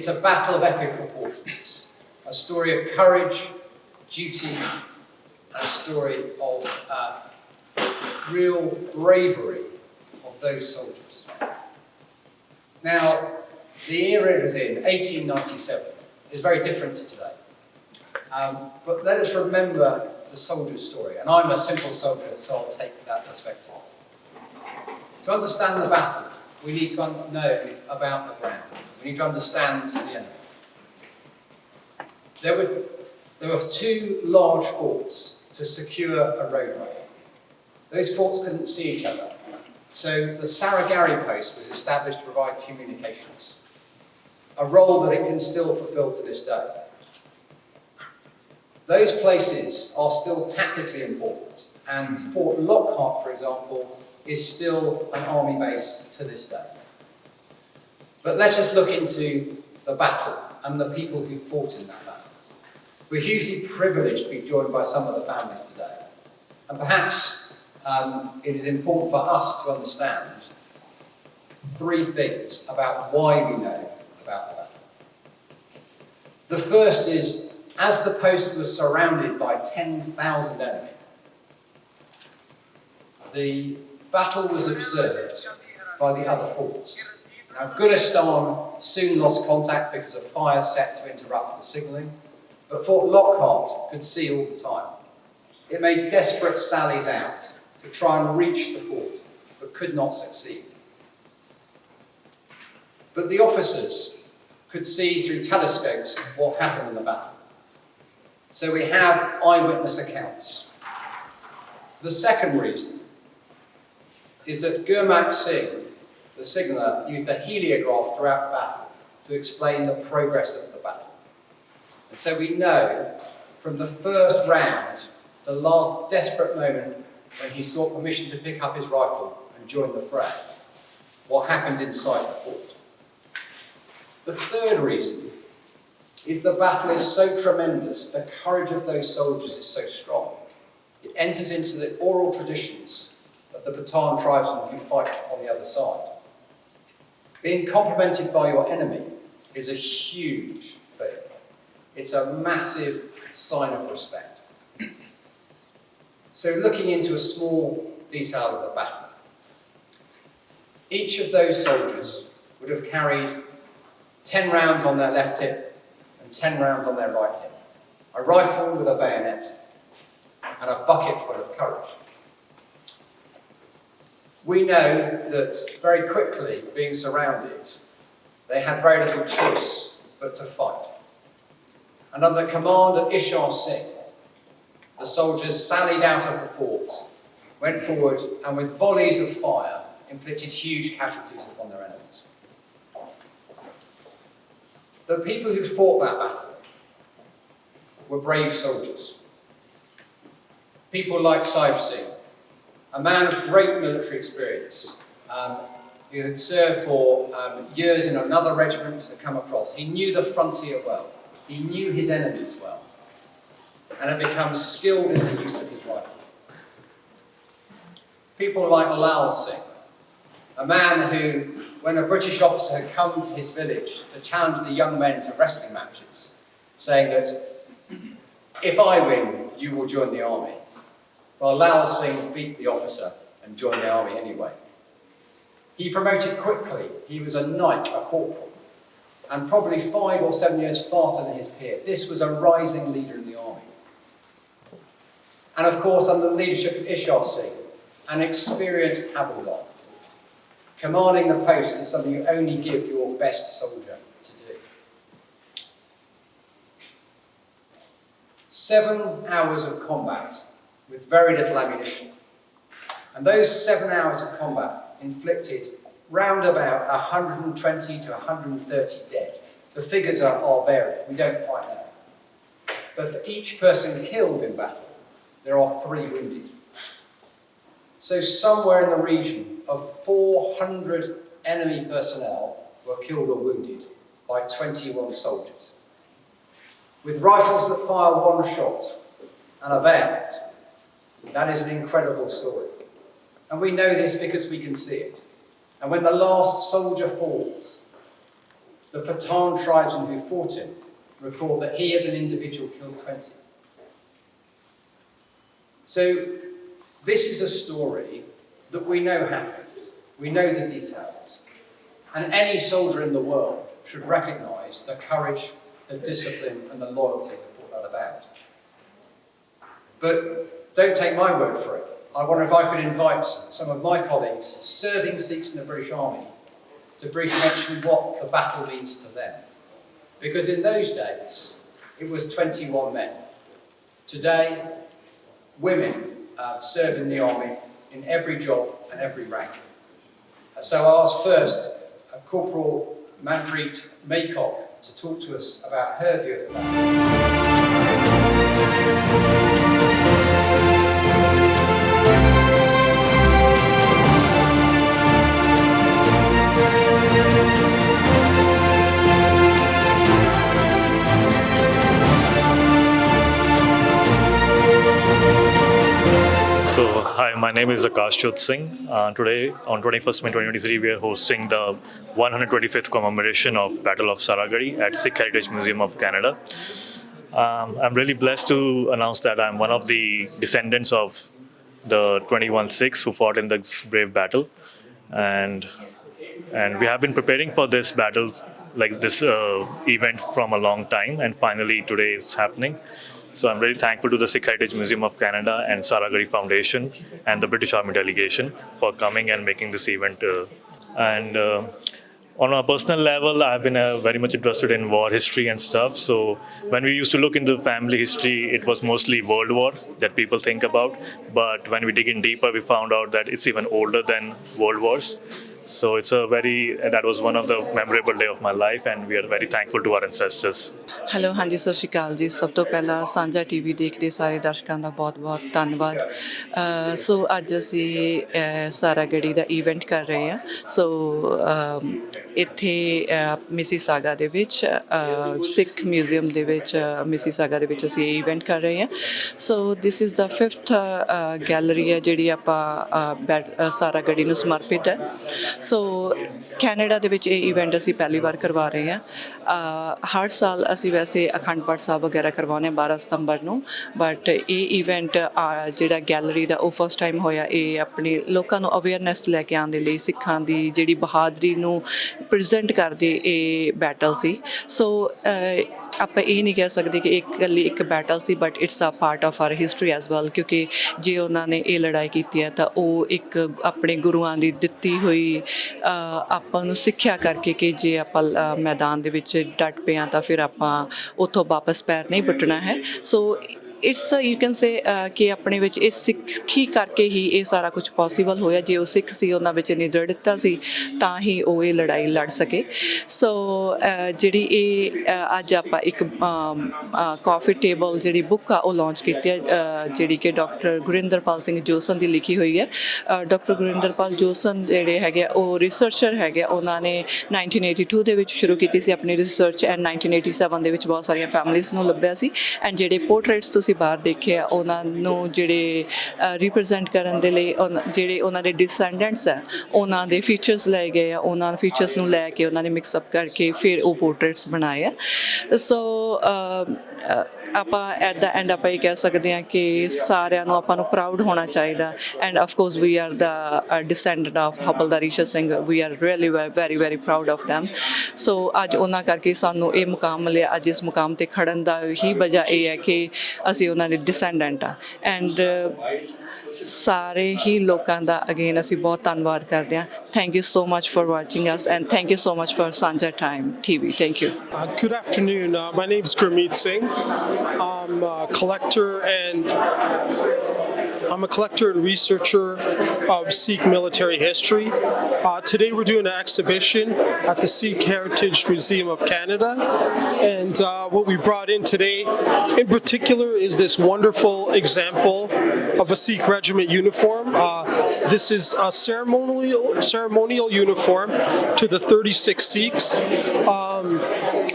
It's a battle of epic proportions, a story of courage, duty, and a story of uh, real bravery of those soldiers. Now, the era it was in, 1897, is very different to today. Um, but let us remember the soldier's story. And I'm a simple soldier, so I'll take that perspective. To understand the battle, we need to know about the ground. We need to understand the enemy. There were, there were two large forts to secure a roadway. Those forts couldn't see each other. So the Saragari post was established to provide communications, a role that it can still fulfill to this day. Those places are still tactically important, and Fort Lockhart, for example, is still an army base to this day. But let us just look into the battle and the people who fought in that battle. We're hugely privileged to be joined by some of the families today. And perhaps um, it is important for us to understand three things about why we know about the battle. The first is as the post was surrounded by 10,000 enemy, the battle was observed by the other forts. Now, Gulistan soon lost contact because of fires set to interrupt the signalling, but Fort Lockhart could see all the time. It made desperate sallies out to try and reach the fort, but could not succeed. But the officers could see through telescopes what happened in the battle. So we have eyewitness accounts. The second reason is that Gurmak Singh, the signaller, used a heliograph throughout battle to explain the progress of the battle. And so we know from the first round, the last desperate moment when he sought permission to pick up his rifle and join the fray, what happened inside the fort. The third reason is the battle is so tremendous, the courage of those soldiers is so strong. It enters into the oral traditions the Pathan tribesmen who fight on the other side. Being complimented by your enemy is a huge thing. It's a massive sign of respect. So looking into a small detail of the battle, each of those soldiers would have carried 10 rounds on their left hip and 10 rounds on their right hip, a rifle with a bayonet, and a bucket full of courage. We know that very quickly, being surrounded, they had very little choice but to fight. And under the command of Ishan Singh, the soldiers sallied out of the fort, went forward, and with volleys of fire, inflicted huge casualties upon their enemies. The people who fought that battle were brave soldiers. People like Sahib Singh, a man of great military experience, um, who had served for um, years in another regiment to come across. He knew the frontier well. He knew his enemies well and had become skilled in the use of his rifle. People like Lal Singh, a man who, when a British officer had come to his village to challenge the young men to wrestling matches, saying that if I win, you will join the army. Well, Lal Singh beat the officer and joined the army anyway. He promoted quickly. He was a knight, a corporal, and probably five or seven years faster than his peers. This was a rising leader in the army. And of course, under the leadership of Ishar Singh, an experienced havildar, Commanding the post is something you only give your best soldier to do. Seven hours of combat with very little ammunition. And those seven hours of combat inflicted round about 120 to 130 dead. The figures are, are varied, we don't quite know. But for each person killed in battle, there are three wounded. So somewhere in the region of 400 enemy personnel were killed or wounded by 21 soldiers. With rifles that fire one shot and a bayonet. That is an incredible story. And we know this because we can see it. And when the last soldier falls, the Pathan tribesmen who fought him record that he as an individual killed 20. So this is a story that we know happened. We know the details. And any soldier in the world should recognise the courage, the discipline and the loyalty that brought that about. But don't take my word for it. I wonder if I could invite some of my colleagues serving Sikhs in the British Army to briefly mention what the battle means to them. Because in those days, it was 21 men. Today, women uh, serve in the army in every job and every rank. So I'll ask first uh, Corporal Manpreet Maycock to talk to us about her view of the battle. My name is Akash Jot Singh. Uh, today, on 21st May 2023, we are hosting the 125th commemoration of Battle of Saragari at Sikh Heritage Museum of Canada. Um, I'm really blessed to announce that I'm one of the descendants of the 21 Sikhs who fought in this brave battle, and and we have been preparing for this battle, like this uh, event, from a long time, and finally today it's happening. So I'm very thankful to the Sikh Heritage Museum of Canada and Saragari Foundation and the British Army delegation for coming and making this event. Uh, and uh, on a personal level, I've been uh, very much interested in war history and stuff. So when we used to look into family history, it was mostly World War that people think about. But when we dig in deeper, we found out that it's even older than World Wars. So it's a very that was one of the memorable day of my life, and we are very thankful to our ancestors. Hello ਹਾਂਜੀ ਸਤਿ ਸ਼੍ਰੀ ਅਕਾਲ ਜੀ। ਸਭ ਤੋਂ ਪਹਿਲਾਂ ਸਾਂਝਾ TV ਦੇਖਦੇ ਸਾਰੇ ਦਰਸ਼ਕਾਂ ਦਾ ਬਹੁਤ-ਬਹੁਤ ਧੰਨਵਾਦ। ਅ, ਸੋ ਅੱਜ ਅਸੀਂ ਅ, ਸਾਰਾ ਦਾ ਇਵੈਂਟ ਕਰ ਰਹੇ ਹਾਂ। ਸੋ ਅਮ, ਇੱਥੇ ਮਿਸੀ ਸਾਗਾ ਦੇ ਵਿੱਚ ਅ, ਸਿੱਖ ਮਿਊਜ਼ੀਅਮ ਦੇ ਵਿੱਚ ਮਿਸੀ ਸਾਗਾ ਦੇ ਵਿੱਚ ਅਸੀਂ ਇਹ ਇਵੈਂਟ ਕਰ ਰਹੇ ਹਾਂ। So this is the fifth gallery ਹੈ ਜਿਹੜੀ ਆਪਾਂ ਅ, ਬੈਟ- ਅ, ਸਾਰਾ ਨੂੰ ਸਮਰਪਿਤ ਹੈ। ਸੋ ਕੈਨੇਡਾ ਦੇ ਵਿੱਚ ਇਹ ਇਵੈਂਟ ਅਸੀਂ ਪਹਿਲੀ ਵਾਰ ਕਰਵਾ ਰਹੇ ਹਾਂ। ਹਰ ਸਾਲ ਅਸੀਂ ਵੈਸੇ ਅਖੰਡ ਪਾਠ ਸਾਹਿਬ ਵਗੈਰਾ ਕਰਵਾਉਂਦੇ ਹਾਂ 12 ਸਤੰਬਰ ਨੂੰ। ਬਟ ਇਹ ਇਵੈਂਟ ਜਿਹੜਾ ਗੈਲਰੀ ਦਾ ਉਹ ਫਸਟ ਟਾਈਮ ਹੋਇਆ, ਇਹ ਆਪਣੀ ਲੋਕਾਂ ਨੂੰ ਅਵੇਅਰਨੈਸ ਲੈ ਕੇ ਆਉਣ ਦੇ ਲਈ, ਸਿੱਖਾਂ ਦੀ ਜਿਹੜੀ ਬਹਾਦਰੀ ਨੂੰ ਪ੍ਰੈਜ਼ੈਂਟ ਕਰਦੇ ਇਹ ਬੈਟਲ ਸੀ। ਸੋ ਆਪਾਂ ਇਹ ਨਹੀਂ ਕਹਿ ਸਕਦੇ ਕਿ ਇੱਕ ਇਕੱਲੀ ਇੱਕ battle C but it's a part of our history as well ਕਿਉਂਕਿ ਜੇ ਉਹਨਾਂ ਨੇ ਇਹ ਲੜਾਈ ਕੀਤੀ ਹੈ ਤਾਂ ਉਹ ਇੱਕ ਆਪਣੇ ਗੁਰੂਆਂ ਦੀ ਦਿੱਤੀ ਹੋਈ ਆਪਾਂ ਨੂੰ ਸਿੱਖਿਆ ਕਰਕੇ ਕਿ ਜੇ ਆਪਾਂ ਮੈਦਾਨ ਦੇ ਵਿੱਚ ਡਟ ਪਿਆ ਤਾਂ ਫਿਰ ਆਪਾਂ ਉੱਥੋਂ ਵਾਪਸ ਪੈਰ ਨਹੀਂ ਪੁੱਟਣਾ ਹੈ। So it's you can say ਕਿ ਆਪਣੇ ਵਿੱਚ ਇਹ ਸਿੱਖੀ ਕਰਕੇ ਹੀ ਇਹ ਸਾਰਾ ਕੁਝ ਪੋਸੀਬਲ ਹੋਇਆ। ਜੇ ਉਹ ਸਿੱਖ ਸੀ ਉਹਨਾਂ ਵਿੱਚ ਇੰਨੀ ਦ੍ਰਿੜਤਾ ਸੀ ਤਾਂ ਹੀ ਉਹ ਇਹ ਲੜਾਈ ਲੜ ਸਕੇ। ਸੋ ਜਿਹੜੀ ਇਹ ਅੱਜ ਆਪਾਂ ਇੱਕ ਕਾਫੀ ਟੇਬਲ ਜਿਹੜੀ ਬੁੱਕ ਆ ਉਹ ਲਾਂਚ ਕੀਤੀ ਹੈ ਜਿਹੜੀ ਕਿ ਡਾਕਟਰ ਗੁਰਿੰਦਰਪਾਲ ਸਿੰਘ ਜੋਸਨ ਦੀ ਲਿਖੀ ਹੋਈ ਹੈ। ਡਾਕਟਰ ਗੁਰਿੰਦਰਪਾਲ ਜੋਸਨ ਜਿਹੜੇ ਹੈਗੇ ਆ, ਉਹ ਰਿਸਰਚਰ ਹੈਗੇ ਆ, ਉਹਨਾਂ ਨੇ 1982 ਦੇ ਵਿੱਚ ਸ਼ੁਰੂ ਕੀਤੀ ਸੀ ਆਪਣੀ ਰਿਸਰਚ ਐਂਡ 1987 ਦੇ ਵਿੱਚ ਬਹੁਤ ਸਾਰੀਆਂ ਫੈਮਿਲੀਜ਼ ਨੂੰ ਲੱਭਿਆ ਸੀ। ਐਂਡ ਜਿਹੜੇ ਪੋਰਟਰੇਟਸ ਤੁਸੀਂ ਬਾਹਰ ਦੇਖਿਆ, ਉਹਨਾਂ ਨੂੰ ਜਿਹੜੇ ਰਿਪਰੈਜ਼ੈਂਟ ਕਰਨ ਦੇ ਲਈ ਉਨ- ਜਿਹੜੇ ਉਹਨਾਂ ਦੇ ਡਿਸੈਂਡੈਂਟਸ ਆ, ਉਹਨਾਂ ਦੇ ਫੀਚਰਸ ਲਏ ਗਏ ਆ, ਉਹਨਾਂ ਫੀਚਰਸ ਨੂੰ ਲੈ ਕੇ ਉਹਨਾਂ ਨੇ ਮਿਕਸ ਅਪ ਕਰਕੇ ਫਿਰ ਉਹ ਪੋਰਟਰੇਟਸ ਬਣਾਏ ਆ। ਸੋ ਆਪਾਂ ਐਟ ਦਾ ਐਂਡ ਆਪਾਂ ਇਹ ਕਹਿ ਸਕਦੇ ਹਾਂ ਕਿ ਸਾਰਿਆਂ ਨੂੰ ਆਪਾਂ ਨੂੰ ਪ੍ਰਾਊਡ ਹੋਣਾ ਚਾਹੀਦਾ। And of course we are the descendant of havildar Isha Singh we are really very very proud of them. So ਅੱਜ ਉਹਨਾਂ ਕਰਕੇ ਸਾਨੂੰ ਇਹ ਮੁਕਾਮ ਮਿਲਿਆ। ਅੱਜ ਇਸ ਮੁਕਾਮ ਤੇ ਖੜਨ ਦਾ ਹੀ ਵਜ੍ਹਾ ਇਹ ਹੈ ਕਿ ਅਸੀਂ ਉਹਨਾਂ ਦੇ ਡਿਸੈਂਡੈਂਟ ਆ ਐਂਡ ਸਾਰੇ ਹੀ ਲੋਕਾਂ ਦਾ ਅਗੇਨ ਅਸੀਂ ਬਹੁਤ ਧੰਨਵਾਦ ਕਰਦੇ ਹਾਂ thank you so much for watching us and thank you so much for Sanjha time TV thank you good afternoon my name is Gurmeet Singh I'm collector and I'm a collector and researcher of Sikh military history. Uh, today we're doing an exhibition at the Sikh Heritage Museum of Canada. And uh, what we brought in today in particular is this wonderful example of a Sikh regiment uniform. Uh, this is a ceremonial ceremonial uniform to the 36 Sikhs. Um,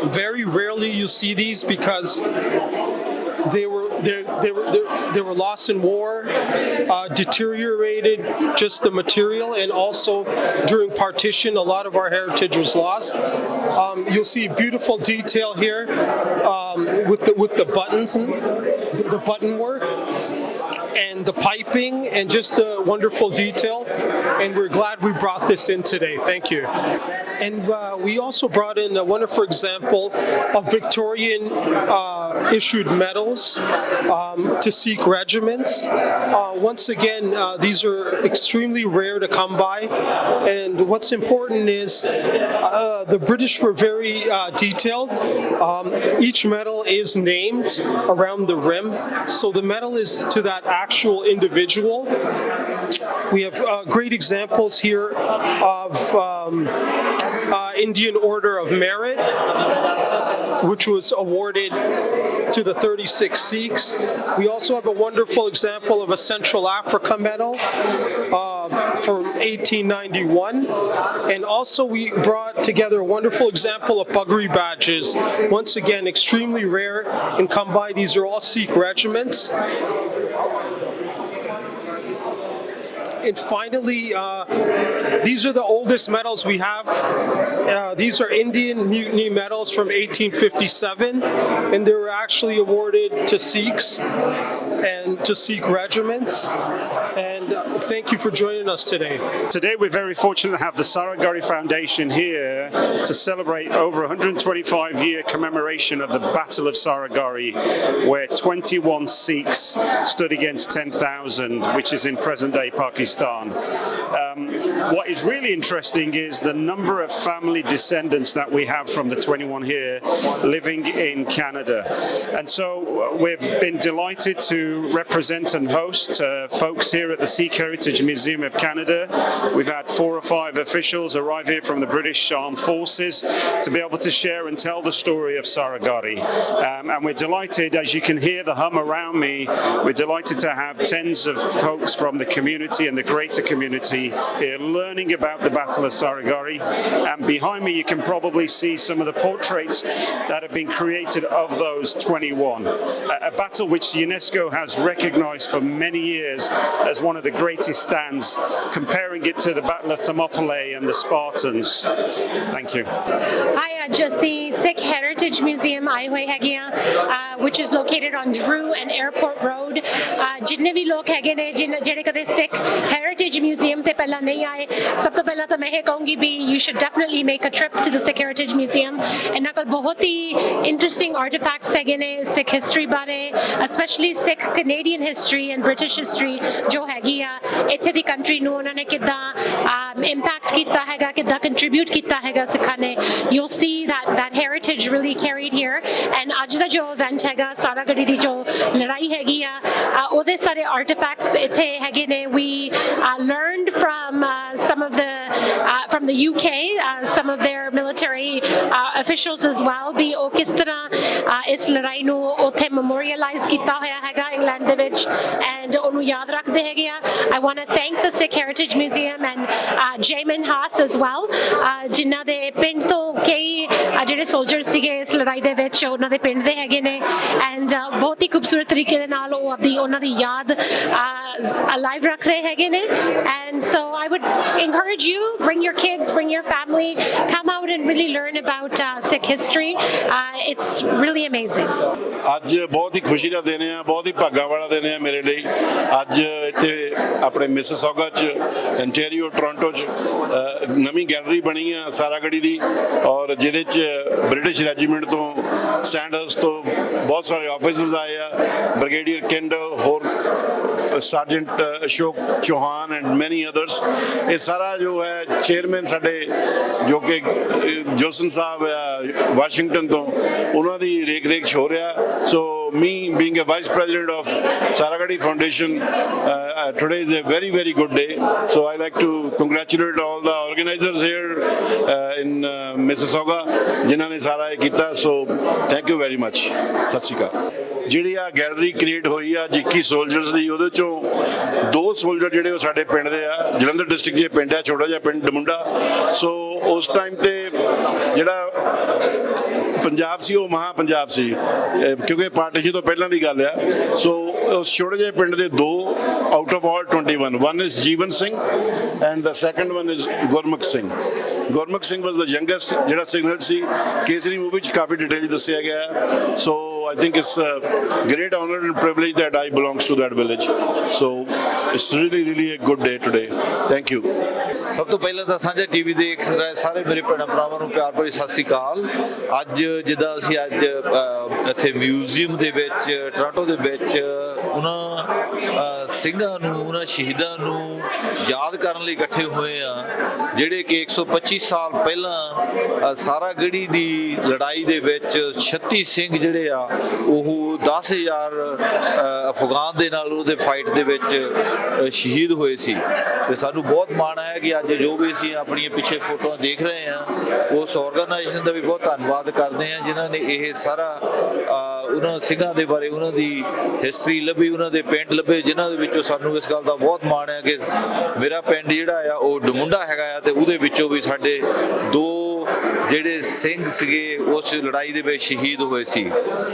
very rarely you see these because they were they, they they were lost in war, uh, deteriorated just the material, and also during partition, a lot of our heritage was lost. Um, you'll see beautiful detail here um, with the with the buttons the button work and the piping and just the wonderful detail. And we're glad we brought this in today. Thank you. And uh, we also brought in a wonderful example of Victorian uh, issued medals um, to Sikh regiments. Uh, once again, uh, these are extremely rare to come by. And what's important is uh, the British were very uh, detailed. Um, each medal is named around the rim. So the medal is to that actual individual. We have uh, great examples here of um, uh, Indian Order of Merit, which was awarded to the 36 Sikhs. We also have a wonderful example of a Central Africa medal uh, from 1891. And also we brought together a wonderful example of Buggery badges. Once again, extremely rare and come by. These are all Sikh regiments. And finally, uh, these are the oldest medals we have. Uh, these are Indian Mutiny medals from 1857, and they were actually awarded to Sikhs and to Sikh regiments. And uh, thank you for joining us today. Today, we're very fortunate to have the Saragari Foundation here to celebrate over 125 year commemoration of the Battle of Saragari, where 21 Sikhs stood against 10,000, which is in present day Pakistan. Um, what is really interesting is the number of family descendants that we have from the 21 here living in Canada. And so uh, we've been delighted to represent and host uh, folks here at the Sikh Heritage Museum of Canada. We've had four or five officials arrive here from the British Armed Forces to be able to share and tell the story of Saragari. Um, and we're delighted, as you can hear the hum around me, we're delighted to have tens of folks from the community and the greater community here learning about the Battle of Saragari. And behind me, you can probably see some of the portraits that have been created of those 21. A, a battle which UNESCO has recognized for many years as one of the greatest stands, comparing it to the Battle of Thermopylae and the Spartans. Thank you. Hi, uh, Jesse Sick heritage museum ਆਏ ਹੋਏ ਹੈਗੇ ਆ which is located on Drew and Airport Road ਅਹ ਜਿੰਨੇ ਵੀ ਲੋਕ ਹੈਗੇ ਨੇ ਜਿਨ- ਜਿਹੜੇ ਕਦੇ ਸਿੱਖ ਹੈਰੀਟੇਜ ਮਿਊਜ਼ੀਅਮ ਤੇ ਪਹਿਲਾਂ ਨਹੀਂ ਆਏ ਸਭ ਤੋਂ ਪਹਿਲਾਂ ਤਾਂ ਮੈਂ ਇਹ ਕਹੂੰਗੀ ਵੀ you should definitely make a trip to the Sikh Heritage Museum ਇਹਨਾਂ ਕੋਲ ਬਹੁਤ ਹੀ ਇੰਟਰਸਟਿੰਗ ਆਰਟੀਫੈਕਟਸ ਹੈਗੇ ਨੇ ਸਿੱਖ ਹਿਸਟਰੀ ਬਾਰੇ especially Sikh Canadian history and British history ਜੋ ਹੈਗੀ ਆ ਇੱਥੇ ਦੀ ਕੰਟਰੀ ਨੂੰ ਉਹਨਾਂ ਨੇ ਕਿੱਦਾਂ ਇੰਪੈਕਟ ਕੀਤਾ ਹੈਗਾ ਕਿੱਦਾਂ ਕੰਟਰੀਬਿਊਟ ਕੀਤਾ ਹੈਗਾ ਸਿੱਖਾਂ ਨੇ you'll see that that heritage really carried here and ਅੱਜ ਦਾ ਜੋ ਇਵੈਂਟ ਹੈਗਾ ਸਾਰਾ ਗੱਡੀ ਦੀ ਜੋ ਲੜਾਈ ਹੈਗੀ ਆ ਉਹਦੇ ਸਾਰੇ ਆਰਟੀਫੈਕਟਸ ਇੱਥੇ ਹੈਗੇ ਨੇ we learned from some of the from the UK, uh, some of their military uh, officials as well ਵੀ ਉਹ ਕਿਸ ਤਰ੍ਹਾਂ ਇਸ ਲੜਾਈ ਨੂੰ ਉੱਥੇ ਮੈਮੋਰੀਅਲਾਈਜ਼ ਕੀਤਾ ਹੋਇਆ ਹੈਗਾ ਇੰਗਲੈਂਡ ਦੇ ਵਿੱਚ ਐਂਡ ਉਹਨੂੰ ਯਾਦ ਰੱਖਦੇ ਹੈਗੇ ਆ I want to thank the Sikh heritage museum and Jeman Haas as well ਜਿਨ੍ਹਾਂ ਦੇ ਪਿੰਡ ਤੋਂ ਕਈ ਜਿਹੜੇ ਸੋਲਜਰਸ ਸੀਗੇ ਇਸ ਲੜਾਈ ਦੇ ਵਿੱਚ ਉਹਨਾਂ ਦੇ ਪਿੰਡ ਦੇ ਹੈਗੇ ਨੇ ਐਂਡ ਬਹੁਤ ਹੀ ਖੂਬਸੂਰਤ ਤਰੀਕੇ ਦੇ ਨਾਲ ਉਹ ਆਪਦੀ ਉਹਨਾਂ ਦੀ ਯਾਦ ਅਲਾਈਵ ਰੱਖ ਰਹੇ ਹੈਗੇ ਨੇ and so I would encourage you bring your kids bring your family come out and really learn about uh, Sikh history. Uh, it's really amazing. ਅੱਜ ਬਹੁਤ ਹੀ ਖੁਸ਼ੀ ਦਾ ਦਿਨ ਆ ਬਹੁਤ ਹੀ ਭਾਗਾਂ ਵਾਲਾ ਦਿਨ ਆ ਮੇਰੇ ਲਈ। ਅੱਜ ਇੱਥੇ ਆਪਣੇ ਮਿਸਿਸੌਗਾ ਚ ਇੰਟੀਰੀਓ ਟੋਰਾਂਟੋ ਚ ਨਵੀਂ ਗੈਲਰੀ ਬਣੀ ਆ ਸਾਰਾਗੜੀ ਦੀ ਔਰ ਜਿਹਦੇ ਚ ਬ੍ਰਿਟਿਸ਼ ਰੈਜੀਮੈਂਟ ਤੋਂ ਸੈਂਡਰਸ ਤੋਂ ਬਹੁਤ ਸਾਰੇ ਆਫੀਸਰਸ ਆਏ ਆ ਬ੍ਰਿਗੇਡੀਅਰ ਕੈਂਡਲ ਹੋਰ sergeant Ashok Chauhan and many others ਇਹ ਸਾਰਾ ਜੋ ਹੈ ਚੇਅਰਮੈਨ ਸਾਡੇ ਜੋ ਕਿ ਜੋਸਨ ਸਾਹਿਬ ਆ ਵਾਸ਼ਿੰਗਟਨ ਤੋਂ, ਉਹਨਾਂ ਦੀ ਰੇਖ ਦੇਖ ਹੋ ਰਿਹਾ। ਸੋ me being a vice president of Saragadi Foundation uh, today is a very very good day so I like to congratulate all the organizers here uh, in uh, Mississauga ਜਿਨ੍ਹਾਂ ਨੇ ਸਾਰਾ ਇਹ ਕੀਤਾ so thank you very much ਸਤਿ ਸ਼੍ਰੀ ਅਕਾਲ ਜਿਹੜੀ ਆ gallery create ਹੋਈ ਆ 21 ਸੋਲਜਰਸ ਦੀ ਉਹਦੇ ਚੋਂ ਦੋ ਸੋਲਜਰ ਜਿਹੜੇ ਉਹ ਸਾਡੇ ਪਿੰਡ ਦੇ ਆ ਜਲੰਧਰ ਡਿਸਟ੍ਰਿਕਟ ਦੇ ਪਿੰਡ ਆ ਛੋਟਾ ਜਿਹਾ ਪਿੰਡ ਡਮੁੰਡਾ ਸੋ ਉਸ ਟਾਈਮ ਤੇ ਜਿਹੜਾ ਪੰਜਾਬ ਸੀ, ਉਹ ਮਹਾ ਪੰਜਾਬ ਸੀ। ਇਹ ਕਿਉਂਕਿ ਪਾਰਟੀਸ਼ਨ ਤੋਂ ਪਹਿਲਾਂ ਦੀ ਗੱਲ ਆ ਸੋ ਉਸ ਛੋਟੇ ਜਿਹੇ ਪਿੰਡ ਦੇ ਦੋ out of all 21 one is Jeevan Singh and the second one is Gurmukh Singh Gurmukh Singh was the youngest ਜਿਹੜਾ ਸਿਗਨਲ ਸੀ, ਕੇਸਰੀ ਮੂਵੀ ਚ ਕਾਫੀ ਡਿਟੇਲ ਦੱਸਿਆ ਗਿਆ ਹੈ। So I think it's great honour and privilege that I belongs to that village so it's really really a good day today thank you ਸਭ ਤੋਂ ਪਹਿਲਾਂ ਤਾਂ ਸਾਂਝਾ ਟੀਵੀ ਦੇਖ ਰਹੇ ਸਾਰੇ ਮੇਰੇ ਭੈਣਾਂ ਭਰਾਵਾਂ ਨੂੰ ਪਿਆਰ ਭਰੀ ਸਤਿ ਸ੍ਰੀ ਅਕਾਲ। ਅੱਜ ਜਿੱਦਾਂ ਅਸੀਂ ਅੱਜ ਇੱਥੇ ਮਿਊਜ਼ੀਅਮ ਦੇ ਵਿੱਚ ਟੋਰਾਂਟੋ ਦੇ ਵਿੱਚ ਉਹਨਾਂ ਸਿੰਘਾਂ ਨੂੰ ਉਹਨਾਂ ਸ਼ਹੀਦਾਂ ਨੂੰ ਯਾਦ ਕਰਨ ਲਈ ਇਕੱਠੇ ਹੋਏ ਆ ਜਿਹੜੇ ਕਿ 125 ਸਾਲ ਪਹਿਲਾਂ ਅ, ਸਾਰਾਗੜ੍ਹੀ ਦੀ ਲੜਾਈ ਦੇ ਵਿੱਚ 36 ਸਿੰਘ ਜਿਹੜੇ ਆ ਉਹ 10000 ਅ, ਅਫਗਾਨ ਦੇ ਨਾਲ ਉਹਦੇ ਫਾਈਟ ਦੇ ਵਿੱਚ ਸ਼ਹੀਦ ਹੋਏ ਸੀ। ਤੇ ਸਾਨੂੰ ਬਹੁਤ ਮਾਣ ਹੈ ਕਿ ਅੱਜ ਜੋ ਵੀ ਅਸੀਂ ਆਪਣੀਆਂ ਪਿੱਛੇ ਫੋਟੋਆਂ ਦੇਖ ਰਹੇ ਹਾਂ ਉਸ ਆਰਗੇਨਾਈਜੇਸ਼ਨ ਦਾ ਵੀ ਬਹੁਤ ਧੰਨਵਾਦ ਕਰਦੇ ਹਾਂ, ਜਿਨ੍ਹਾਂ ਨੇ ਇਹ ਸਾਰਾ ਉਹਨਾਂ ਸਿੰਘਾਂ ਦੇ ਬਾਰੇ, ਉਹਨਾਂ ਦੀ ਹਿਸਟਰੀ ਲੱਭੀ, ਉਹਨਾਂ ਦੇ ਪਿੰਡ ਲੱਭੇ, ਜਿਨ੍ਹਾਂ ਦੇ ਵਿੱਚੋਂ ਸਾਨੂੰ ਇਸ ਗੱਲ ਦਾ ਬਹੁਤ ਮਾਣ ਹੈ ਕਿ ਮੇਰਾ ਪਿੰਡ ਜਿਹੜਾ ਆ, ਉਹ ਡਮੁੰਡਾ ਹੈਗਾ ਆ ਤੇ ਉਹਦੇ ਵਿੱਚੋਂ ਵੀ ਸਾਡੇ ਦੋ ਜਿਹੜੇ ਸਿੰਘ ਸੀਗੇ, ਉਸ ਲੜਾਈ ਦੇ ਵਿੱਚ ਸ਼ਹੀਦ ਹੋਏ ਸੀ।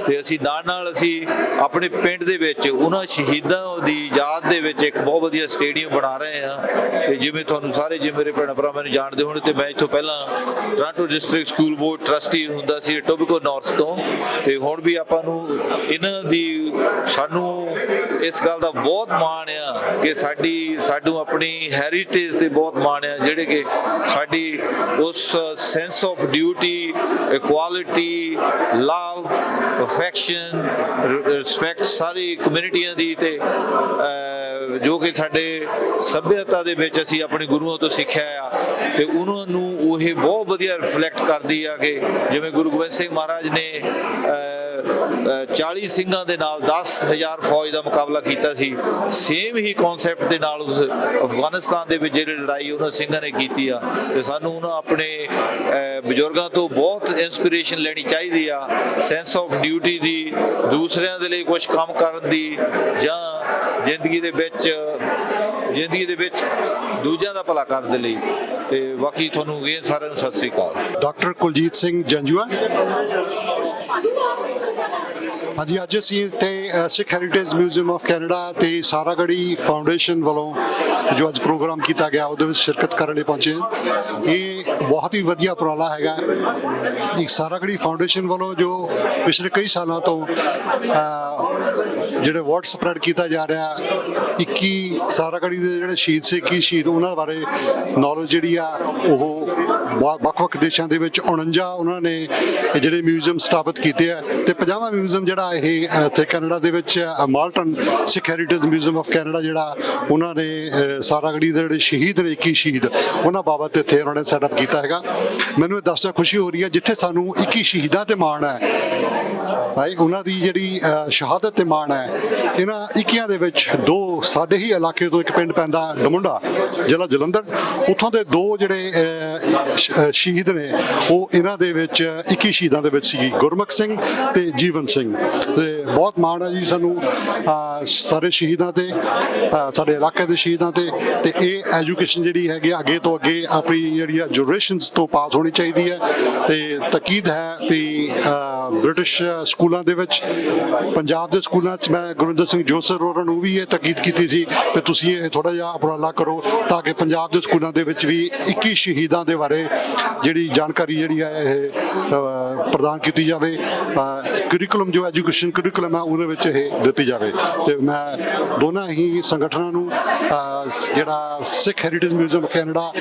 ਤੇ ਅਸੀਂ ਨਾਲ ਨਾਲ ਅਸੀਂ ਆਪਣੇ ਪਿੰਡ ਦੇ ਵਿੱਚ ਉਹਨਾਂ ਸ਼ਹੀਦਾਂ ਦੀ ਯਾਦ ਦੇ ਵਿੱਚ ਇੱਕ ਬਹੁਤ ਵਧੀਆ ਸਟੇਡੀਅਮ ਬਣਾ ਰਹੇ ਹਾਂ। ਤੇ ਜਿਵੇਂ ਤੁਹਾਨੂੰ ਸਾਰੇ ਜਿਵੇਂ ਮੇਰੇ ਭੈਣ ਭਰਾ ਮੈਨੂੰ ਜਾਣਦੇ ਹੋਣ ਤੇ ਮੈਂ ਇੱਥੋਂ ਪਹਿਲਾਂ Toronto district school board trustee ਹੁੰਦਾ ਸੀ ਟੋਬਿਕੋ ਨਾਰਥ ਤੋਂ। ਤੇ ਹੁਣ ਵੀ ਆਪਾਂ ਨੂੰ ਇਹਨਾਂ ਦੀ ਸਾਨੂੰ ਇਸ ਗੱਲ ਦਾ ਬਹੁਤ ਮਾਣ ਆ ਕਿ ਸਾਡੀ, ਸਾਨੂੰ ਆਪਣੀ ਹੈਰੀਟੇਜ ਤੇ ਬਹੁਤ ਮਾਣ ਆ, ਜਿਹੜੇ ਕਿ ਸਾਡੀ ਉਸ sense of duty equality love affection respect ਸਾਰੀ ਕਮਿਊਨਿਟੀਆਂ ਦੀ ਤੇ ਜੋ ਕਿ ਸਾਡੇ ਸਭਿਅਤਾ ਦੇ ਵਿੱਚ ਅਸੀਂ ਆਪਣੇ ਗੁਰੂਆਂ ਤੋਂ ਸਿੱਖਿਆ ਆ ਤੇ ਉਹਨਾਂ ਨੂੰ ਉਹ ਬਹੁਤ ਵਧੀਆ ਰਿਫਲੈਕਟ ਕਰਦੀ ਆ ਕਿ ਜਿਵੇਂ ਗੁਰੂ ਗੋਬਿੰਦ ਸਿੰਘ ਮਹਾਰਾਜ ਨੇ 40 ਸਿੰਘਾਂ ਦੇ ਨਾਲ 10000 ਫੌਜ ਦਾ ਮੁਕਾਬਲਾ ਕੀਤਾ ਸੀ। ਸੇਮ ਹੀ ਕਨਸੈਪਟ ਦੇ ਨਾਲ ਉਸ ਅਫਗਾਨਿਸਤਾਨ ਦੇ ਵਿੱਚ ਜਿਹੜੀ ਲੜਾਈ ਉਹਨਾਂ ਸਿੰਘਾਂ ਨੇ ਕੀਤੀ ਆ, ਤੇ ਸਾਨੂੰ ਉਹਨਾਂ ਆਪਣੇ ਬਜ਼ੁਰਗਾਂ ਤੋਂ ਬਹੁਤ ਇਨਸਪੀਰੇਸ਼ਨ ਲੈਣੀ ਚਾਹੀਦੀ ਆ। ਸੈਂਸ ਆਫ ਡਿਊਟੀ ਦੀ, ਦੂਸਰਿਆਂ ਦੇ ਲਈ ਕੁਝ ਕੰਮ ਕਰਨ ਦੀ, ਜਾਂ ਜ਼ਿੰਦਗੀ ਦੇ ਵਿੱਚ, ਜ਼ਿੰਦਗੀ ਦੇ ਵਿੱਚ ਦੂਜਿਆਂ ਦਾ ਭਲਾ ਕਰਨ ਦੇ ਲਈ। ਤੇ ਬਾਕੀ ਤੁਹਾਨੂੰ ਅਗੇਨ ਸਾਰਿਆਂ ਨੂੰ ਸਤਿ ਸ੍ਰੀ ਅਕਾਲ। ਡਾਕਟਰ ਕੁਲਜੀਤ ਸਿੰਘ ਜੰਜੂਆ। ਹਾਂਜੀ, ਅੱਜ ਅਸੀਂ ਤੇ Sikh heritage museum of Canada ਤੇ ਸਾਰਾਗੜੀ ਫਾਊਂਡੇਸ਼ਨ ਵੱਲੋਂ ਜੋ ਅੱਜ ਪ੍ਰੋਗਰਾਮ ਕੀਤਾ ਗਿਆ, ਉਹਦੇ ਵਿੱਚ ਸ਼ਿਰਕਤ ਕਰਨ ਲਈ ਪਹੁੰਚੇ ਹਾਂ। ਇਹ ਬਹੁਤ ਹੀ ਵਧੀਆ ਉਪਰਾਲਾ ਹੈਗਾ ਇੱਕ ਸਾਰਾਗੜੀ ਫਾਊਂਡੇਸ਼ਨ ਵੱਲੋਂ ਜੋ ਪਿਛਲੇ ਕਈ ਸਾਲਾਂ ਤੋਂ ਜਿਹੜੇ ਵਰਡ ਸਪਰੈਡ ਕੀਤਾ ਜਾ ਰਿਹਾ 21 ਸਾਰਾਗੜੀ ਦੇ ਜਿਹੜੇ ਸ਼ਹੀਦ ਸੀ 21 ਸ਼ਹੀਦ, ਉਹਨਾਂ ਬਾਰੇ ਨੌਲੇਜ ਜਿਹੜੀ ਆ, ਉਹ ਵੱਖ-ਵੱਖ ਦੇਸ਼ਾਂ ਦੇ ਵਿੱਚ 49 ਉਹਨਾਂ ਨੇ ਜਿਹੜੇ ਮਿਊਜ਼ੀਅਮ ਸਥਾਪਿਤ ਕੀਤੇ ਆ ਤੇ 50ਵਾਂ ਮਿਊਜ਼ੀਅਮ ਜਿਹੜਾ ਇਹ ਇੱਥੇ ਕੈਨੇਡਾ ਦੇ ਵਿੱਚ Malton Sikh heritage museum of Canada ਜਿਹੜਾ ਉਹਨਾਂ ਨੇ ਅ, ਸਾਰਾਗੜੀ ਦੇ ਜਿਹੜੇ ਸ਼ਹੀਦ ਨੇ 21 ਸ਼ਹੀਦ ਉਹਨਾਂ ਬਾਬਤ ਇੱਥੇ ਉਹਨਾਂ ਨੇ ਸੈਟਅਪ ਕੀਤਾ ਹੈਗਾ। ਮੈਨੂੰ ਇਹ ਦੱਸਦਾ ਖੁਸ਼ੀ ਹੋ ਰਹੀ ਹੈ ਜਿੱਥੇ ਸਾਨੂੰ 21 ਸ਼ਹੀਦਾਂ ਤੇ ਮਾਣ ਹੈ। ਭਾਈ ਉਹਨਾਂ ਦੀ ਜਿਹੜੀ ਸ਼ਹਾਦਤ ਤੇ ਮਾਣ ਹੈ ਇਹਨਾਂ 21 ਦੇ ਵਿੱਚ ਦੋ ਸਾਡੇ ਹੀ ਇਲਾਕੇ ਤੋਂ ਇੱਕ ਪਿੰਡ ਪੈਂਦਾ ਡਮੁੰਡਾ ਜ਼ਿਲ੍ਹਾ ਜਲੰਧਰ। ਉੱਥੋਂ ਦੇ ਦੋ ਜਿਹੜੇ ਸ਼ਹੀਦ ਨੇ। ਉਹ ਇਹਨਾਂ ਦੇ ਵਿੱਚ 21 ਸ਼ਹੀਦਾਂ ਦੇ ਵਿੱਚ ਸੀ ਗੁਰਮੁਖ ਸਿੰਘ ਤੇ ਜੀਵਨ ਸਿੰਘ। ਤੇ ਬਹੁਤ ਮਾਣ ਹੈ ਜੀ ਸਾਨੂੰ ਸਾਰੇ ਸ਼ਹੀਦਾਂ ਤੇ ਸਾਡੇ ਇਲਾਕੇ ਦੇ ਸ਼ਹੀਦਾਂ ਤੇ। ਤੇ ਇਹ ਐਜੂਕੇਸ਼ਨ ਜਿਹੜੀ ਹੈਗੀ ਆ, ਅੱਗੇ ਤੋਂ ਅੱਗੇ ਆਪਣੀ ਜਿਹੜੀ ਆ ਜਨਰੇਸ਼ਨਸ ਤੋਂ ਪਾਸ ਹੋਣੀ ਚਾਹੀਦੀ ਹੈ। ਤੇ ਤਕੀਦ ਹੈ ਵੀ ਬ੍ਰਿਟਿਸ਼ ਸਕੂਲਾਂ ਦੇ ਵਿੱਚ ਪੰਜਾਬ ਦੇ ਸਕੂਲਾਂ 'ਚ ਮੈਂ ਗੁਰਿੰਦਰ ਸਿੰਘ ਜੋਸਰ ਹੋਰਾਂ ਨੂੰ ਵੀ ਇਹ ਤਕੀਦ ਕੀਤੀ ਸੀ ਕਿ ਤੁਸੀਂ ਇਹ ਥੋੜਾ ਜਿਹਾ ਉਪਰਾਲਾ ਕਰੋ ਤਾਂ ਕਿ ਪੰਜਾਬ ਦੇ ਸਕੂਲਾਂ ਦੇ ਵਿੱਚ ਵੀ 21 ਸ਼ਹੀਦਾਂ ਦੇ ਬਾਰੇ ਜਿਹੜੀ ਜਾਣਕਾਰੀ ਜਿਹੜੀ ਹੈ ਇਹ ਪ੍ਰਦਾਨ ਕੀਤੀ ਜਾਵੇ ਕਰਿਕੂਲਮ ਜੋ ਐਜੂਕੇਸ਼ਨ ਕਰਿਕੂਲਮ ਹੈ ਉਹਦੇ ਵਿੱਚ ਇਹ ਦਿੱਤੀ ਜਾਵੇ। ਤੇ ਮੈਂ ਦੋਨਾਂ ਹੀ ਸੰਗਠਨਾਂ ਨੂੰ ਜਿਹੜਾ ਸਿੱਖ ਹੈਰੀਟੇਜ ਮਿਊਜ਼ੀਅਮ ਕੈਨੇਡਾ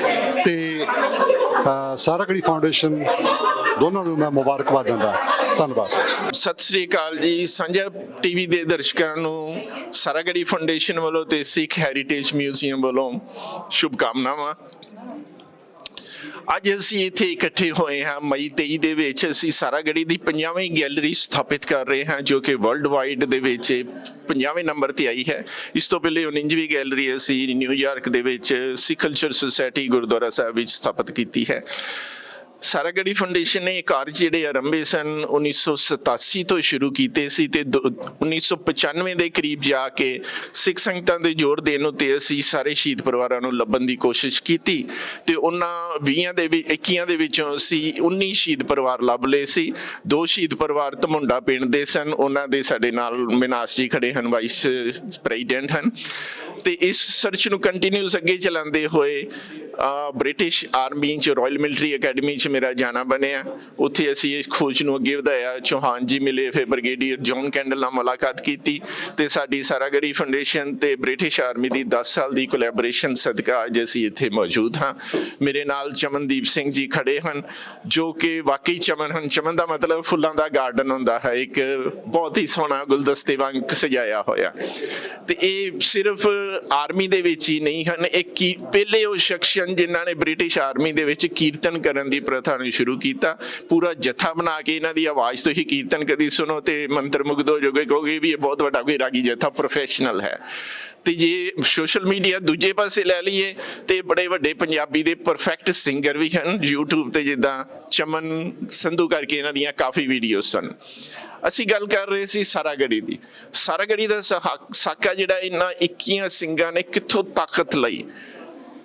ਤੇ ਅ, ਸਾਰਾਗੜੀ ਫਾਊਂਡੇਸ਼ਨ ਦੋਨਾਂ ਨੂੰ ਮੈਂ ਮੁਬਾਰਕਬਾਦ ਦਿੰਦਾ। ਧੰਨਵਾਦ। ਸਤਿ ਸ੍ਰੀ ਅਕਾਲ ਜੀ। ਸਾਂਝਾ ਟੀਵੀ ਦੇ ਦਰਸ਼ਕਾਂ ਨੂੰ ਸਾਰਾਗੜੀ ਫਾਊਂਡੇਸ਼ਨ ਵੱਲੋਂ ਤੇ ਸਿੱਖ ਹੈਰੀਟੇਜ ਮਿਊਜ਼ੀਅਮ ਵੱਲੋਂ ਸ਼ੁਭ ਕਾਮਨਾਵਾਂ ਅੱਜ ਅਸੀਂ ਇੱਥੇ ਇਕੱਠੇ ਹੋਏ ਹਾਂ। ਮਈ 23 ਦੇ ਵਿੱਚ ਅਸੀਂ ਸਾਰਾਗੜੀ ਦੀ 50ਵੀਂ ਗੈਲਰੀ ਸਥਾਪਿਤ ਕਰ ਰਹੇ ਹਾਂ, ਜੋ ਕਿ ਵਰਲਡ ਵਾਈਡ ਦੇ ਵਿੱਚ 50ਵੇਂ ਨੰਬਰ ਤੇ ਆਈ ਹੈ। ਇਸ ਤੋਂ ਪਹਿਲੇ 49ਵੀਂ ਗੈਲਰੀ ਅਸੀਂ ਨਿਊਯਾਰਕ ਦੇ ਵਿੱਚ ਸਿੱਖ ਕਲਚਰ ਸੁਸਾਇਟੀ ਗੁਰਦੁਆਰਾ ਸਾਹਿਬ ਵਿੱਚ ਸਥਾਪਿਤ ਕੀਤੀ ਹੈ। ਸਾਰਾਗੜੀ ਫਾਊਂਡੇਸ਼ਨ ਨੇ ਇਹ ਕਾਰਜ ਜਿਹੜੇ ਆਰੰਭੇ ਸਨ 1987 ਤੋਂ ਸ਼ੁਰੂ ਕੀਤੇ ਸੀ ਤੇ ਦੋ- 1995 ਦੇ ਕਰੀਬ ਜਾ ਕੇ ਸਿੱਖ ਸੰਗਤਾਂ ਦੇ ਜ਼ੋਰ ਦੇਣ ਉਤੇ ਅਸੀਂ ਸਾਰੇ ਸ਼ਹੀਦ ਪਰਿਵਾਰਾਂ ਨੂੰ ਲੱਭਣ ਦੀ ਕੋਸ਼ਿਸ਼ ਕੀਤੀ ਤੇ ਉਹਨਾਂ 20 ਦੇ ਵੀ 21 ਦੇ ਵਿੱਚੋਂ ਅਸੀਂ 19 ਸ਼ਹੀਦ ਪਰਿਵਾਰ ਲੱਭ ਲਏ ਸੀ। ਦੋ ਸ਼ਹੀਦ ਪਰਿਵਾਰ ਧਮੁੰਡਾ ਪਿੰਡ ਦੇ ਸਨ, ਉਹਨਾਂ ਦੇ ਸਾਡੇ ਨਾਲ ਮਿਨਾਸ ਜੀ ਖੜੇ ਹਨ, ਵਾਈਸ ਪ੍ਰੈਜ਼ੀਡੈਂਟ ਹਨ। ਤੇ ਇਸ ਸਰਚ ਨੂੰ ਕੰਟੀਨਿਊਸ ਅੱਗੇ ਚਲਾਉਂਦੇ ਹੋਏ ਬ੍ਰਿਟਿਸ਼ ਆਰਮੀ ਚ ਰਾਇਲ ਮਿਲਟਰੀ ਅਕੈਡਮੀ ਚ ਮੇਰਾ ਜਾਣਾ ਬਣਿਆ। ਉੱਥੇ ਅਸੀਂ ਇਸ ਖੋਜ ਨੂੰ ਅੱਗੇ ਵਧਾਇਆ। ਚੌਹਾਨ ਜੀ ਮਿਲੇ, ਫਿਰ ਬ੍ਰਿਗੇਡੀਅਰ ਜੌਨ ਕੈਂਡਲ ਨਾਲ ਮੁਲਾਕਾਤ ਕੀਤੀ ਤੇ ਸਾਡੀ ਸਾਰਾਗੜੀ ਫਾਊਂਡੇਸ਼ਨ ਤੇ ਬ੍ਰਿਟਿਸ਼ ਆਰਮੀ ਦੀ 10 ਸਾਲ ਦੀ ਕੋਲੈਬੋਰੇਸ਼ਨ ਸਦਕਾ ਅੱਜ ਅਸੀਂ ਇੱਥੇ ਮੌਜੂਦ ਹਾਂ। ਮੇਰੇ ਨਾਲ ਚਮਨਦੀਪ ਸਿੰਘ ਜੀ ਖੜੇ ਹਨ, ਜੋ ਕਿ ਵਾਕਈ ਚਮਨ ਹਨ। ਚਮਨ ਦਾ ਮਤਲਬ ਫੁੱਲਾਂ ਦਾ ਗਾਰਡਨ ਹੁੰਦਾ ਹੈ, ਇੱਕ ਬਹੁਤ ਹੀ ਸੋਹਣਾ ਗੁਲਦਸਤੇ ਵਾਂਗ ਸਜਾਇਆ ਹੋਇਆ। ਤੇ ਇਹ ਸਿਰਫ ਆਰਮੀ ਦੇ ਵਿੱਚ ਹੀ ਨਹੀਂ ਹਨ। ਇਹ ਕੀ ਪਹਿਲੇ ਉਹ ਸ਼ਖਸ ਹਨ ਜਿਨ੍ਹਾਂ ਨੇ ਬ੍ਰਿਟਿਸ਼ ਆਰਮੀ ਦੇ ਵਿੱਚ ਕੀਰਤਨ ਕਰਨ ਦੀ ਪ੍ਰਥਾ ਨੂੰ ਸ਼ੁਰੂ ਕੀਤਾ। ਪੂਰਾ ਜਥਾ ਬਣਾ ਕੇ ਇਹਨਾਂ ਦੀ ਆਵਾਜ਼ ਤੋਂ ਹੀ ਕੀਰਤਨ ਕਦੀ ਸੁਣੋ ਤੇ ਮੰਤਰ ਮੁਗਧ ਹੋ ਜਾਓਗੇ, ਕਹੋਗੇ ਵੀ ਇਹ ਬਹੁਤ ਵੱਡਾ ਕੋਈ ਰਾਗੀ ਜਥਾ ਪ੍ਰੋਫੈਸ਼ਨਲ ਹੈ। ਤੇ ਜੇ ਸੋਸ਼ਲ ਮੀਡੀਆ ਦੂਜੇ ਪਾਸੇ ਲੈ ਲਈਏ, ਤੇ ਬੜੇ ਵੱਡੇ ਪੰਜਾਬੀ ਦੇ ਪਰਫੈਕਟ ਸਿੰਗਰ ਵੀ ਹਨ। YouTube ਤੇ ਜਿੱਦਾਂ ਚਮਨ ਸੰਧੂ ਕਰਕੇ ਇਹਨਾਂ ਦੀਆਂ ਕਾਫੀ ਵੀਡੀਓਜ਼ ਸਨ। ਅਸੀਂ ਗੱਲ ਕਰ ਰਹੇ ਸੀ ਸਾਰਾਗੜੀ ਦੀ। ਸਾਰਾਗੜੀ ਦਾ ਸਹਾ- ਸਾਕਾ ਜਿਹੜਾ ਇਹਨਾਂ 21 ਸਿੰਘਾਂ ਨੇ ਕਿੱਥੋਂ ਤਾਕਤ ਲਈ?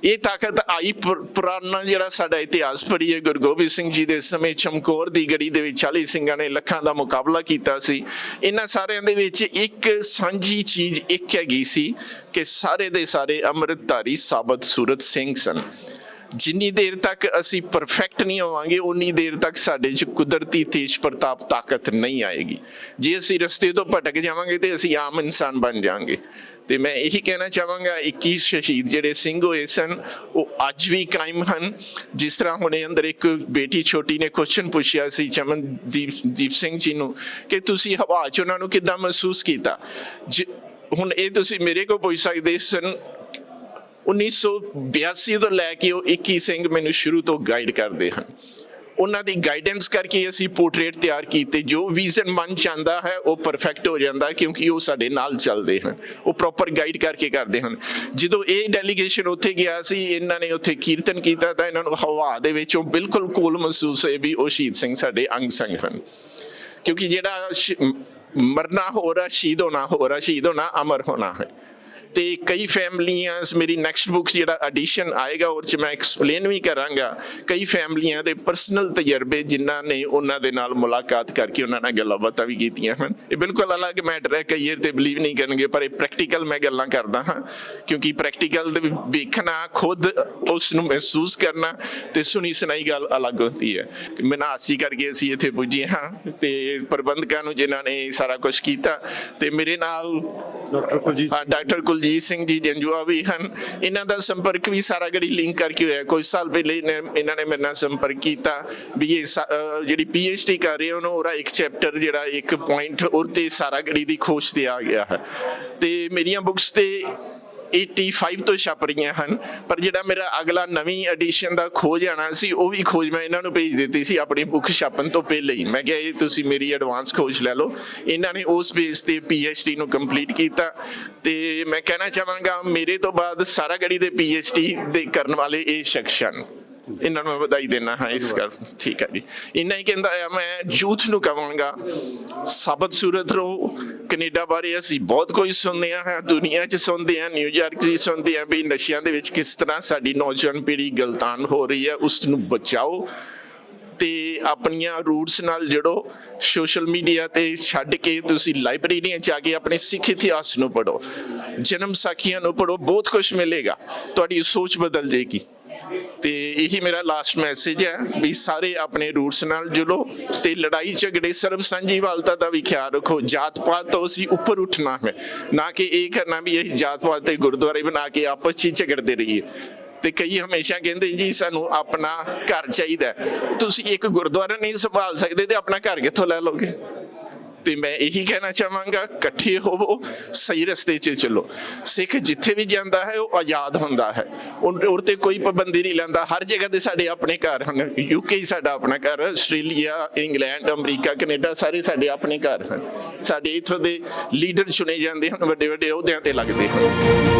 ਇਹ ਤਾਕਤ ਆਈ ਪੁਰਾਣਾ ਜਿਹੜਾ ਸਾਡਾ ਇਤਿਹਾਸ ਪੜ੍ਹੀਏ, ਗੁਰੂ ਗੋਬਿੰਦ ਸਿੰਘ ਜੀ ਦੇ ਸਮੇਂ ਚਮਕੌਰ ਦੀ ਗੜੀ ਦੇ ਵਿੱਚ 40 ਸਿੰਘਾਂ ਨੇ ਲੱਖਾਂ ਦਾ ਮੁਕਾਬਲਾ ਕੀਤਾ ਸੀ। ਇਹਨਾਂ ਸਾਰਿਆਂ ਦੇ ਵਿੱਚ ਇੱਕ ਸਾਂਝੀ ਚੀਜ਼ ਇੱਕ ਹੈਗੀ ਸੀ ਕਿ ਸਾਰੇ ਦੇ ਸਾਰੇ ਅੰਮ੍ਰਿਤਧਾਰੀ ਸਾਬਤ ਸੂਰਤ ਸਿੰਘ ਸਨ। ਜਿੰਨੀ ਦੇਰ ਤੱਕ ਅਸੀਂ ਪਰਫੈਕਟ ਨਹੀਂ ਹੋਵਾਂਗੇ ਉਨੀ ਦੇਰ ਤੱਕ ਸਾਡੇ 'ਚ ਕੁਦਰਤੀ ਤੇਜ ਪ੍ਰਤਾਪ ਤਾਕਤ ਨਹੀਂ ਆਏਗੀ। ਜੇ ਅਸੀਂ ਰਸਤੇ ਤੋਂ ਭਟਕ ਜਾਵਾਂਗੇ ਤੇ ਅਸੀਂ ਆਮ ਇਨਸਾਨ ਬਣ ਜਾਵਾਂਗੇ। ਤੇ ਮੈਂ ਇਹੀ ਕਹਿਣਾ ਚਾਹਾਂਗਾ 21 ਸ਼ਹੀਦ ਜਿਹੜੇ ਸਿੰਘ ਹੋਏ ਸਨ, ਉਹ ਅੱਜ ਵੀ ਕਾਇਮ ਹਨ। ਜਿਸ ਤਰ੍ਹਾਂ ਹੁਣੇ ਅੰਦਰ ਇੱਕ ਬੇਟੀ ਛੋਟੀ ਨੇ ਕੁਐਸਚਨ ਪੁੱਛਿਆ ਸੀ ਚਮਨਦੀਪ, ਦੀਪ ਸਿੰਘ ਜੀ ਨੂੰ ਕਿ ਤੁਸੀਂ ਹਵਾ 'ਚ ਉਹਨਾਂ ਨੂੰ ਕਿੱਦਾਂ ਮਹਿਸੂਸ ਕੀਤਾ? ਜ- ਹੁਣ ਇਹ ਤੁਸੀਂ ਮੇਰੇ ਕੋਲ ਪੁੱਛ ਸਕਦੇ ਸਨ 1982 ਤੋਂ ਲੈ ਕੇ ਉਹ 21 ਸਿੰਘ ਮੈਨੂੰ ਸ਼ੁਰੂ ਤੋਂ ਗਾਈਡ ਕਰਦੇ ਹਨ। ਉਹਨਾਂ ਦੀ ਗਾਈਡੈਂਸ ਕਰਕੇ ਅਸੀਂ ਪੋਰਟਰੇਟ ਤਿਆਰ ਕੀਤੇ। ਜੋ ਵਿਜ਼ਨ ਮਨ 'ਚ ਚਾਹੁੰਦਾ ਹੈ, ਉਹ ਪਰਫੈਕਟ ਹੋ ਜਾਂਦਾ ਕਿਉਂਕਿ ਉਹ ਸਾਡੇ ਨਾਲ ਚੱਲਦੇ ਹਨ। ਉਹ ਪ੍ਰੋਪਰ ਗਾਈਡ ਕਰਕੇ ਕਰਦੇ ਹਨ। ਜਦੋਂ ਇਹ ਡੈਲੀਗੇਸ਼ਨ ਉੱਥੇ ਗਿਆ ਸੀ, ਇਹਨਾਂ ਨੇ ਉੱਥੇ ਕੀਰਤਨ ਕੀਤਾ ਤਾਂ ਇਹਨਾਂ ਨੂੰ ਹਵਾ ਦੇ ਵਿੱਚੋਂ ਬਿਲਕੁਲ ਕੋਲ ਮਹਿਸੂਸ ਹੋਏ ਵੀ ਉਹ ਸ਼ਹੀਦ ਸਿੰਘ ਸਾਡੇ ਅੰਗ ਸੰਗ ਹਨ। ਕਿਉਂਕਿ ਜਿਹੜਾ ਮਰਨਾ ਹੋ ਰਿਹਾ, ਸ਼ਹੀਦ ਹੋਣਾ ਹੋ ਰਿਹਾ, ਸ਼ਹੀਦ ਹੋਣਾ ਅਮਰ ਹੋਣਾ ਹੈ। ਤੇ ਕਈ ਫੈਮਲੀਆਂ ਮੇਰੀ ਨੈਕਸਟ ਬੁੱਕ ਜਿਹੜਾ ਐਡੀਸ਼ਨ ਆਏਗਾ ਉਹ ਚ ਮੈਂ ਐਕਸਪਲੇਨ ਵੀ ਕਰਾਂਗਾ। ਕਈ ਫੈਮਲੀਆਂ ਦੇ ਪਰਸਨਲ ਤਜਰਬੇ ਜਿਨ੍ਹਾਂ ਨੇ ਉਹਨਾਂ ਦੇ ਨਾਲ ਮੁਲਾਕਾਤ ਕਰਕੇ ਉਹਨਾਂ ਨਾਲ ਗੱਲਾਂ ਬਾਤਾਂ ਵੀ ਕੀਤੀਆਂ ਹਨ। ਇਹ ਬਿਲਕੁਲ ਅਲੱਗ ਮੈਟਰ ਹੈ ਕਈ ਵਾਰ ਤੇ ਬਲੀਵ ਨਹੀਂ ਕਰਨਗੇ ਪਰ ਇਹ ਪ੍ਰੈਕਟੀਕਲ ਮੈਂ ਗੱਲਾਂ ਕਰਦਾ ਹਾਂ। ਕਿਉਂਕਿ ਪ੍ਰੈਕਟੀਕਲ ਦੇ ਵੇਖਣਾ ਖੁਦ ਉਸ ਨੂੰ ਮਹਿਸੂਸ ਕਰਨਾ ਤੇ ਸੁਣੀ ਸੁਣਾਈ ਗੱਲ ਅਲੱਗ ਹੁੰਦੀ ਹੈ। ਮਨਾਸੀ ਕਰਕੇ ਅਸੀਂ ਇੱਥੇ ਪੁੱਜੇ ਹਾਂ ਤੇ ਪ੍ਰਬੰਧਕਾਂ ਨੂੰ ਜਿਨ੍ਹਾਂ ਨੇ ਇਹ ਸਾਰਾ ਕੁਝ ਕੀਤਾ ਤੇ ਮੇਰੇ ਨਾਲ ਡਾਕਟਰ ਕੁਲਜੀਤ ਡਾਕਟਰ ਕੁਲਜੀਤ ਸਿੰਘ ਜੀ, ਜੰਜੂਆ ਵੀ ਹਨ। ਇਹਨਾਂ ਦਾ ਸੰਪਰਕ ਵੀ ਸਾਰਾ ਗੜੀ ਲਿੰਕ ਕਰਕੇ ਹੋਇਆ। ਕੁਝ ਸਾਲ ਪਹਿਲੇ ਇਹਨਾਂ ਨੇ ਮੇਰੇ ਨਾਲ ਸੰਪਰਕ ਕੀਤਾ ਵੀ ਇਹ ਸਾ- ਅਹ ਜਿਹੜੀ ਡੀ ਕਰ ਰਹੇ ਉਹਨੂੰ ਉਹਦਾ ਇੱਕ ਚੈਪਟਰ ਜਿਹੜਾ, ਇੱਕ ਪੁਆਇੰਟ ਉਹ ਤੇ ਸਾਰਾ ਗੜੀ ਦੀ ਖੋਜ ਤੇ ਆ ਗਿਆ ਹੈ। ਤੇ ਮੇਰੀਆਂ ਬੁੱਕਸ ਤੇ 85 ਤੋਂ ਛਪ ਰਹੀਆਂ ਹਨ, ਪਰ ਜਿਹੜਾ ਮੇਰਾ ਅਗਲਾ ਨਵੀਂ ਐਡੀਸ਼ਨ ਦਾ ਖੋਜ ਆਣਾ ਸੀ, ਉਹ ਵੀ ਖੋਜ ਮੈਂ ਇਹਨਾਂ ਨੂੰ ਭੇਜ ਦਿੱਤੀ ਸੀ ਆਪਣੀ ਬੁੱਕ ਛਾਪਣ ਤੋਂ ਪਹਿਲੇ ਹੀ। ਮੈਂ ਕਿਹਾ, ਇਹ ਤੁਸੀਂ ਮੇਰੀ ਐਡਵਾਂਸ ਖੋਜ ਲੈ ਲਓ। ਇਹਨਾਂ ਨੇ ਉਸ ਬੇਸ ਤੇ ਡੀ ਨੂੰ ਕੰਪਲੀਟ ਕੀਤਾ ਤੇ ਮੈਂ ਕਹਿਣਾ ਚਾਹਾਂਗਾ, ਮੇਰੇ ਤੋਂ ਬਾਅਦ ਸਾਰਾ ਗੜੀ ਦੇ ਡੀ ਦੇ ਕਰਨ ਵਾਲੇ ਇਹ ਸ਼ਖਸ ਹਨ। ਇਹਨਾਂ ਨੂੰ ਮੈਂ ਵਧਾਈ ਦੇਣਾ ਹਾਂ, ਇਸ ਕਰ ਠੀਕ ਹੈ ਜੀ। ਇੰਨਾ ਹੀ ਕਹਿੰਦਾ ਆ, ਮੈਂ ਯੂਥ ਨੂੰ ਕਹਾਂਗਾ, ਸਾਬਤ ਸੂਰਤ ਰਹੋ। ਕੈਨੇਡਾ ਬਾਰੇ ਅਸੀਂ ਬਹੁਤ ਕੁਝ ਸੁਣਦੇ ਹਾਂ ਦੁਨੀਆ 'ਚ ਸੁਣਦੇ ਹਾਂ ਨਿਊਯਾਰਕ 'ਚ ਸੁਣਦੇ ਹਾਂ ਵੀ ਨਸ਼ਿਆਂ ਦੇ ਵਿੱਚ ਕਿਸ ਤਰ੍ਹਾਂ ਸਾਡੀ ਨੌਜਵਾਨ ਪੀੜ੍ਹੀ ਗਲਤਾਨ ਹੋ ਰਹੀ ਹੈ, ਉਸ ਨੂੰ ਬਚਾਓ ਤੇ ਆਪਣੀਆਂ ਰੂਟਸ ਨਾਲ ਜੁੜੋ। ਸੋਸ਼ਲ ਮੀਡੀਆ ਤੇ ਛੱਡ ਕੇ ਤੁਸੀਂ ਲਾਇਬ੍ਰੇਰੀਆਂ ਚ ਆ ਕੇ ਆਪਣੇ ਸਿੱਖ ਇਤਿਹਾਸ ਨੂੰ ਪੜੋ ਜਨਮ ਸਾਖੀਆਂ ਨੂੰ ਪੜੋ ਬਹੁਤ ਕੁਝ ਮਿਲੇਗਾ। ਤੁਹਾਡੀ ਸੋਚ ਬਦਲ ਜਾਏਗੀ। ਤੇ ਇਹੀ ਮੇਰਾ ਲਾਸਟ ਮੈਸੇਜ ਹੈ ਵੀ ਸਾਰੇ ਆਪਣੇ ਰੂਟਸ ਨਾਲ ਜੁੜੋ ਤੇ ਲੜਾਈ ਝਗੜੇ ਸਰਬ ਸਾਂਝੀਵਾਲਤਾ ਦਾ ਵੀ ਖਿਆਲ ਰੱਖੋ। ਜਾਤ ਪਾਤ ਤੋਂ ਅਸੀਂ ਉੱਪਰ ਉੱਠਣਾ ਹੈ। ਨਾ ਕਿ ਇਹ ਕਰਨਾ ਵੀ ਇਹ ਜਾਤ ਪਾਤ ਤੇ ਗੁਰਦੁਆਰੇ ਬਣਾ ਕੇ ਆਪਸ 'ਚ ਹੀ ਝਗੜਦੇ ਰਹੀਏ। ਤੇ ਕਈ ਹਮੇਸ਼ਾ ਕਹਿੰਦੇ ਜੀ ਸਾਨੂੰ ਆਪਣਾ ਘਰ ਚਾਹੀਦਾ ਤੁਸੀਂ ਇੱਕ ਗੁਰਦੁਆਰਾ ਨਹੀਂ ਸੰਭਾਲ ਸਕਦੇ ਤੇ ਆਪਣਾ ਘਰ ਕਿੱਥੋਂ ਲੈ ਲਓਗੇ? ਤੇ ਮੈਂ ਇਹੀ ਕਹਿਣਾ ਚਾਹਾਂਗਾ, ਇਕੱਠੇ ਹੋਵੋ, ਸਹੀ ਰਸਤੇ 'ਚ ਚੱਲੋ। ਸਿੱਖ ਜਿੱਥੇ ਵੀ ਜਾਂਦਾ ਹੈ, ਉਹ ਆਜ਼ਾਦ ਹੁੰਦਾ ਹੈ। ਉਹ ਤੇ ਕੋਈ ਪਾਬੰਦੀ ਨਹੀਂ ਲੈਂਦਾ। ਹਰ ਜਗ੍ਹਾ ਤੇ ਸਾਡੇ ਆਪਣੇ ਘਰ ਹਨ। ਯੂਕੇ ਸਾਡਾ ਆਪਣਾ ਘਰ ਆਸਟ੍ਰੇਲੀਆ, ਇੰਗਲੈਂਡ, ਅਮਰੀਕਾ, ਕੈਨੇਡਾ, ਸਾਰੇ ਸਾਡੇ ਆਪਣੇ ਘਰ ਹਨ। ਸਾਡੇ ਇੱਥੋਂ ਦੇ ਲੀਡਰ ਚੁਣੇ ਜਾਂਦੇ ਹਨ ਵੱਡੇ ਵੱਡੇ ਅਹੁਦਿਆਂ ਤੇ ਲੱਗਦੇ ਹਨ।